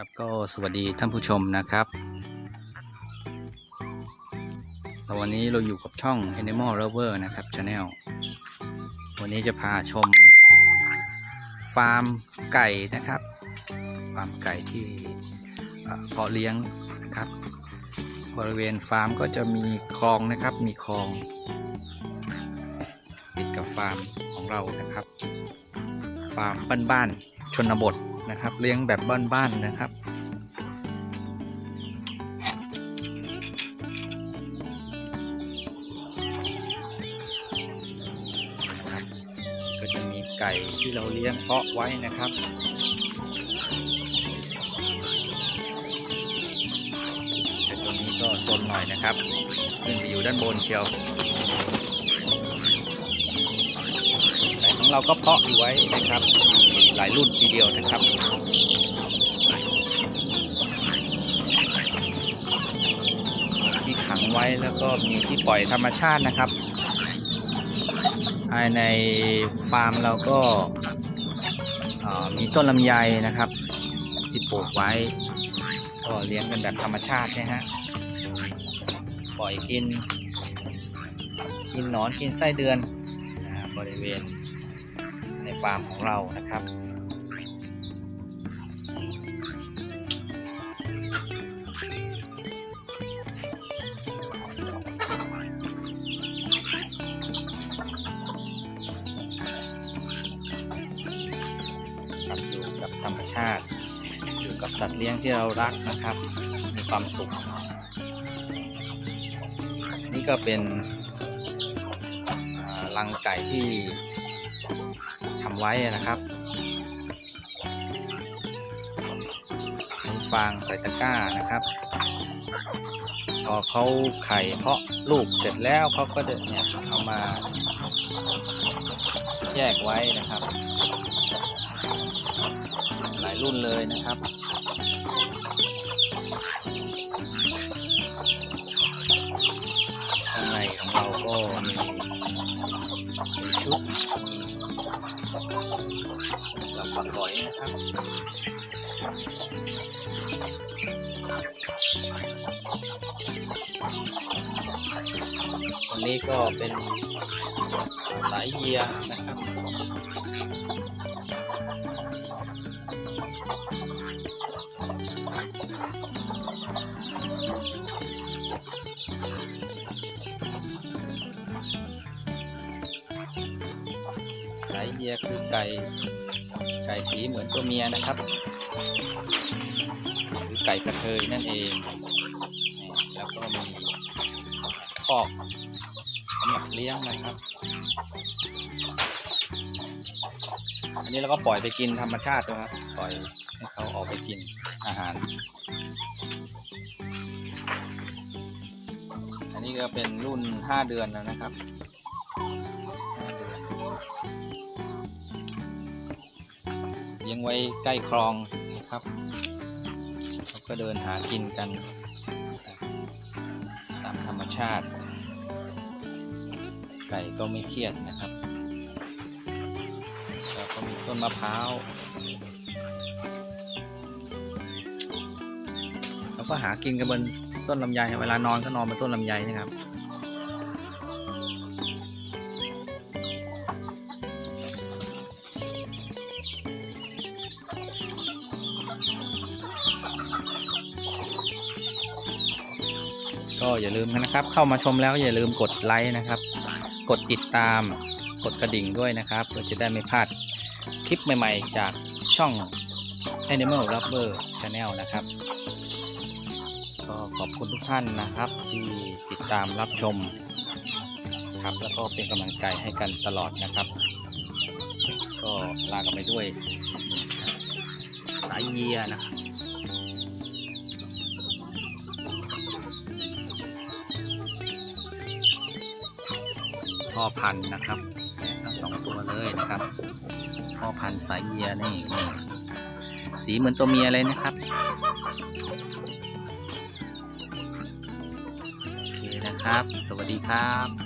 ครับก็สวัสดีท่านผู้ชมนะครับแล้ววันนี้เราอยู่กับช่อง Animal Lover นะครับ Channel วันนี้จะพาชม ฟาร์มไก่นะครับ ฟาร์มไก่ที่เอ่อเพาะเลี้ยงนะครับ บริเวณฟาร์มก็จะมีคลองนะครับ มีคลอง ติดกับฟาร์มของเรานะครับ ฟาร์มบ้านๆชนบท นะครับ เลี้ยงแบบบ้านๆนะครับ ก็จะมีไก่ที่เราเลี้ยงเพาะไว้นะครับแต่ตัวนี้ก็ซนหน่อยนะครับ ขึ้นไปอยู่ด้านบนเชียว ของเราก็เพาะอยู่ไว้นะครับ หลายรุ่นทีเดียวนะครับที่ขังไว้แล้วก็มีที่ปล่อยธรรมชาตินะครับ ภายในฟาร์มเราก็มีต้นลำไยนะครับ ที่ปลูกไว้ ก็เลี้ยงกันแบบธรรมชาตินะฮะปล่อยกิน กินหนอนกินไส้เดือนบริเวณ ฟาร์มของเรานะครับ ครับอยู่กับธรรมชาติ อยู่กับสัตว์เลี้ยงที่เรารักนะครับ มีความสุข นี่ก็เป็นรังไก่ที่ ไว้นะครับใช้ฟางใส่ตะกร้านะครับ พอเขาไข่เพาะลูกเสร็จแล้วเขาก็จะเนี่ยเอามา แยกไว้นะครับ หลายรุ่นเลยนะครับข้างในของเราก็มีชุด สำหรับปลาหอยนะครับอันนี้ก็เป็นสายเยียนะครับสายเยียคือไก่ ไก่สีเหมือนตัวเมียนะครับคือไก่กระเทยนั่นเองแล้วก็มีคอกสำหรับเลี้ยงนะครับ อันนี้เราก็ปล่อยไปกินธรรมชาตินะครับ ปล่อยให้เขาออกไปกินอาหาร อันนี้ก็เป็นรุ่น 5 เดือนแล้วนะครับ เลี้ยงไว้ใกล้คลองนะครับเขาก็เดินหากินกัน ตามธรรมชาติ ไก่ก็ไม่เครียดนะครับแล้วก็มีต้นมะพร้าวแล้วก็หากินกันบนต้นลำไยเวลานอนก็นอนบนต้นลำไยนะครับ ก็อย่าลืมนะครับ เข้ามาชมแล้วอย่าลืมกดไลค์นะครับ กดติดตามกดกระดิ่งด้วยนะครับเพื่อจะได้ไม่พลาดคลิปใหม่ ๆ จากช่อง Animal Lover Channel นะครับก็ขอบคุณทุกท่านนะครับ ที่ติดตามรับชมครับแล้วก็เป็นกำลังใจให้กันตลอดนะครับ ก็ลากันไปด้วยสายเยียนะครับ พ่อพันธุ์นะครับทั้งสองตัวเลยนะครับ พ่อพันธุ์สายเยียนี่นี่สีเหมือนตัวเมียเลยนะครับโอเคนะครับ สวัสดีครับ